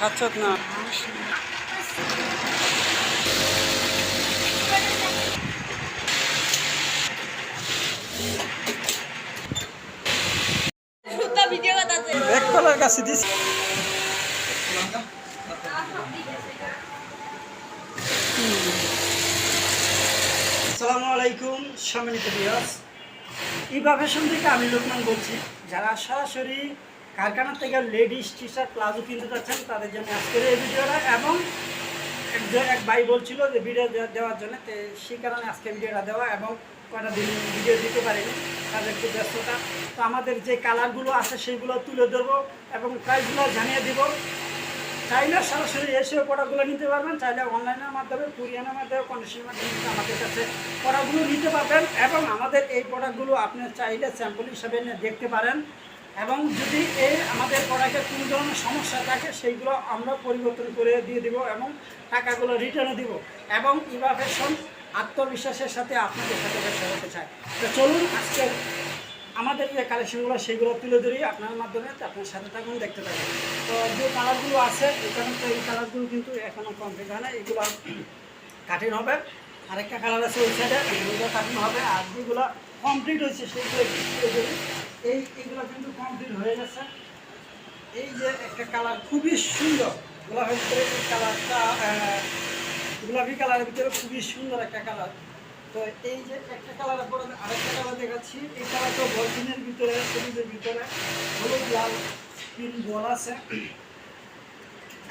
খাচ্ছত না। সুতা ভিডিও করতেছে কাছে দিস আসসালামু আলাইকুম সম্মানিত বিয়াস থেকে আমি লোকমান বলছি। যারা সরাসরি কারখানা থেকে লেডিস টি শার্ট প্লাজো কিনতে যাচ্ছেন, তাদের জন্য আজকের এই ভিডিওটা। এবং এক ভাই বলছিল যে ভিডিও দেওয়ার জন্য, তো সেই কারণে আজকে ভিডিওটা দেওয়া এবং কটা দিন ভিডিও দিতে পারিনি, তাদের একটু ব্যস্ততা। তো আমাদের যে কালারগুলো আছে, সেইগুলো তুলে ধরবো এবং প্রাইসগুলো জানিয়ে দিব। চাইলে সরাসরি এসে প্রোডাক্টগুলো নিতে পারবেন, চাইলে অনলাইনের মাধ্যমে কুরিয়ানের মাধ্যমে কন্ডিশনের মাধ্যমে আমাদের কাছে প্রোডাক্টগুলো নিতে পারবেন। এবং আমাদের এই প্রোডাক্টগুলো আপনি চাইলে স্যাম্পল হিসাবে দেখতে পারেন। এবং যদি এই আমাদের প্রোডাক্টের কোনো ধরনের সমস্যা থাকে, সেইগুলো আমরা পরিবর্তন করে দিয়ে দিব এবং টাকাগুলো রিটার্নও দিব এবং ইবা ফ্যাশন আত্মবিশ্বাসের সাথে আপনাদের সাথে ব্যবসা করতে চায় তো চলুন আজকে আমাদের যে কালেকশনগুলো সেগুলো তুলে ধরি আপনার মাধ্যমে আপনার সাথে থাকুন, দেখতে থাকুন। তো যে কালারগুলো আছে, এখানে তো এই কালারগুলো কিন্তু এখনও কমপ্লিট হয় না এগুলো কাঠিন হবে। আরেকটা কালার আছে ওই সাইডে এগুলো কাঠিন হবে। আর যেগুলো কমপ্লিট হয়েছে একটু তুলে ধরি। এই এগুলো কিন্তু কমপ্লিট হয়ে গেছে। এই যে একটা কালার খুবই সুন্দর, গোলাপের ভিতরে এই কালারটা গোলাপি কালারের ভিতরে খুবই সুন্দর একটা কালার তো এই যে একটা কালারের পরে আরেকটা কালার দেখাচ্ছি। এই কালারটা বলফিনের ভিতরে, সবুজের ভিতরে, হলুদ, লাল তিন বল আছে।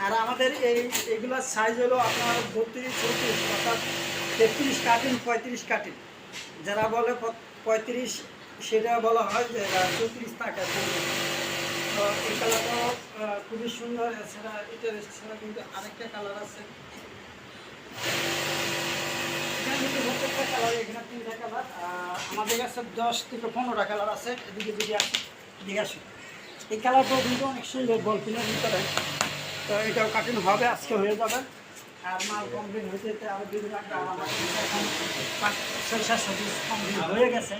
আর আমাদের এই এগুলোর সাইজ হলো আপনার বত্রিশ চৌত্রিশ অর্থাৎ তেত্রিশ কাটিং, পঁয়ত্রিশ কাটিং। যারা বলে পঁয়ত্রিশ সেটা বলা হয় যে চৌত্রিশ টাকা তো এই কালারটাও আহ, খুবই সুন্দর এছাড়া এটার এছাড়া কিন্তু আরেকটা কালার আছে প্রত্যেকটা কালার এখানে কালার আমাদের কাছে দশ থেকে পনেরোটা কালার আছে এদিকে যদি এদিকে আসুন এই কালারটাও কিন্তু অনেক সুন্দর বলফিনের ভিতরে তো এটাও কাটিং হবে আজকে হয়ে যাবে আর মাল কমপ্লিট হতে আরও দুই এখন পাঁচ ছয় কমপ্লিট হয়ে গেছে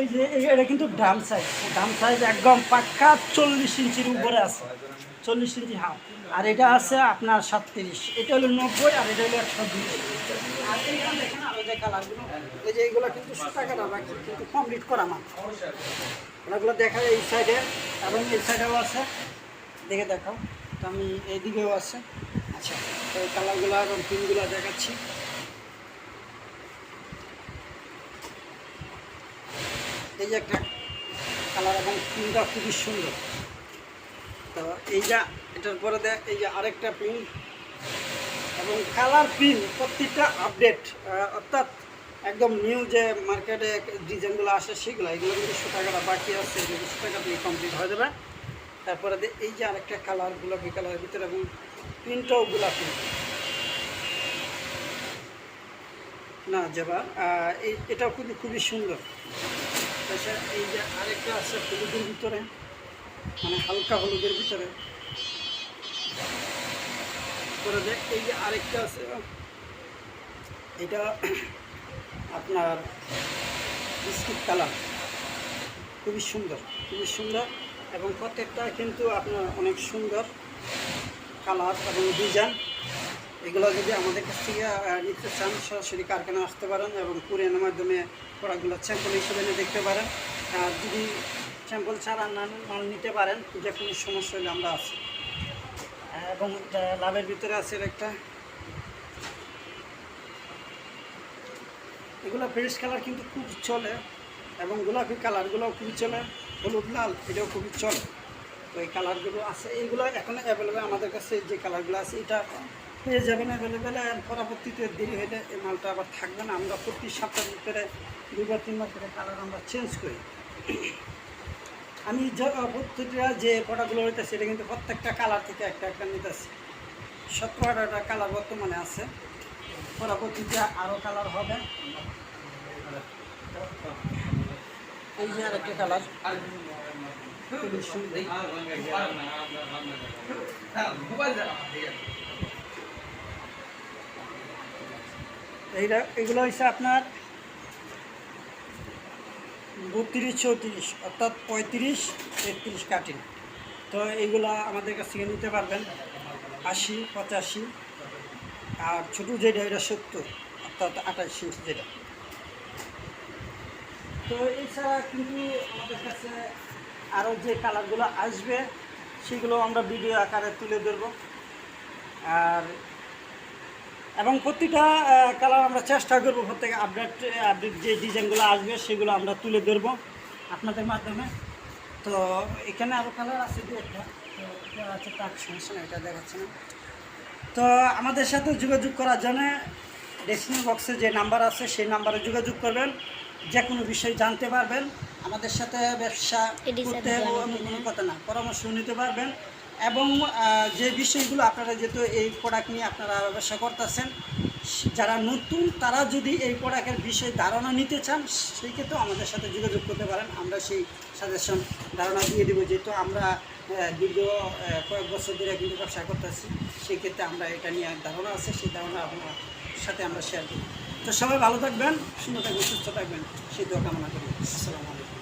এই যে এটা কিন্তু ডাম সাইজ ডাম সাইজ একদম পাক্কা চল্লিশ ইঞ্চির উপরে আছে। চল্লিশ ইঞ্চি হাফ। আর এটা আছে আপনার সাতত্রিশ। এটা হলো নব্বই, আর এটা হলো একশো বিশ আর এইখানে দেখেন আরও যে কালারগুলো এই যে এইগুলো কিন্তু সুতা কিন্তু কমপ্লিট করা না ওগুলো দেখা এই সাইডে এবং এই সাইডেও আছে। দেখে দেখাও। তো আমি এইদিকেও আছে। আচ্ছা তো এই কালারগুলো এবং পিনগুলো দেখাচ্ছি। এই যে একটা কালার এবং পিনটা খুবই সুন্দর। তো এই যা এটার পরে দেখ এই যে আরেকটা পিন এবং কালার পিন প্রত্যেকটা আপডেট অর্থাৎ একদম নিউ যে মার্কেটে ডিজাইনগুলো আসে সেগুলো, এগুলো কিন্তু টাকাটা বাকি আছে এগুলো টাকা দিয়ে কমপ্লিট হয়ে যাবে। তারপরে এই যে আরেকটা কালার, গোলাপি কালারের ভিতরে এবং প্রিন্টটাও গোলাপি। না যাবা এটাও কিন্তু খুবই সুন্দর। এই যে আরেকটা আছে হলুদের ভিতরে মানে হালকা হলুদের ভিতরে। করে দেখ, এই যে আরেকটা আছে, এটা আপনার বিস্কিট কালার। খুবই সুন্দর খুবই সুন্দর এবং প্রত্যেকটা কিন্তু আপনার অনেক সুন্দর কালার এবং ডিজাইন। এগুলো যদি আমাদের কাছ থেকে নিতে চান, সরাসরি কারখানা আসতে পারেন এবং কুরিয়ানের মাধ্যমে প্রোডাক্টগুলো স্যাম্পল হিসেবে নিয়ে দেখতে পারেন। আর যদি স্যাম্পল ছাড়া না মাল নিতে পারেন, যে কোনো সমস্যা হলে আমরা আছি। এবং লাভের ভিতরে আছে একটা। এগুলো ফ্রেশ কালার কিন্তু খুব চলে এবং গোলাপি কালারগুলোও খুবই চলে। হলুদ, লাল, এটাও খুবই চলে। তো এই কালারগুলো আছে। এইগুলো এখন অ্যাভেলেবেল আমাদের কাছে, যে কালারগুলো আছে, এটা পেয়ে যাবেন অ্যাভেলেবেল আর পরবর্তীতে দেরি হলে এই মালটা আবার থাকবে না। আমরা প্রতি সপ্তাহের ভিতরে দুবার তিনবার করে কালার আমরা চেঞ্জ করি। আমি প্রত্যেকটা যে প্রোডাক্টগুলো হইতেছে সেটা কিন্তু প্রত্যেকটা কালার থেকে একটা একটা নিতেছি। সতেরো আঠারোটা কালার বর্তমানে আছে। পরবর্তীতে আরও কালার হবে। এই যে আরেকটা কালার সুন্দর এইটা, এগুলো হচ্ছে আপনার বত্রিশ চৌত্রিশ অর্থাৎ পঁয়ত্রিশ তেত্রিশ কাটিং। তো এইগুলা আমাদের কাছ থেকে নিতে পারবেন, আশি, পঁচাশি, আর ছোটো যেটা, এটা সত্তর, অর্থাৎ আঠাশ ইঞ্চ যেটা। তো এছাড়া কিন্তু আমাদের কাছে আরও যে কালারগুলো আসবে, সেগুলো আমরা ভিডিও আকারে তুলে ধরবো। আর এবং প্রতিটা কালার আমরা চেষ্টা করব প্রত্যেকে আপডেট আপডেট যে ডিজাইনগুলো আসবে সেগুলো আমরা তুলে ধরবো আপনাদের মাধ্যমে। তো এখানে আরও কালার আছে দু একটা। তো এটা আছে তার সমস্যা না এটা দেখাচ্ছে না। তো আমাদের সাথে যোগাযোগ করার জন্য ডেসিনি বক্সে যে নাম্বার আছে সেই নাম্বারে যোগাযোগ করবেন। যে কোনো বিষয় জানতে পারবেন। আমাদের সাথে ব্যবসা করতে কোনো কথা না পরামর্শ নিতে পারবেন। এবং যে বিষয়গুলো আপনারা যেহেতু এই প্রোডাক্ট নিয়ে আপনারা ব্যবসা করতেছেন, যারা নতুন, তারা যদি এই প্রোডাক্টের বিষয়ে ধারণা নিতে চান, সেই ক্ষেত্রেও আমাদের সাথে যোগাযোগ করতে পারেন। আমরা সেই সাজেশন ধারণা দিয়ে দেবো। যেহেতু আমরা দীর্ঘ কয়েক বছর ধরে কিন্তু ব্যবসা করতেছি, সেই ক্ষেত্রে আমরা এটা নিয়ে ধারণা আছে, সেই ধারণা আপনার সাথে আমরা শেয়ার করি তো সবাই ভালো থাকবেন সুন্দর থাকবেন, সুস্থ থাকবেন। সেই দোয়া কামনা করি। আসসালামু আলাইকুম।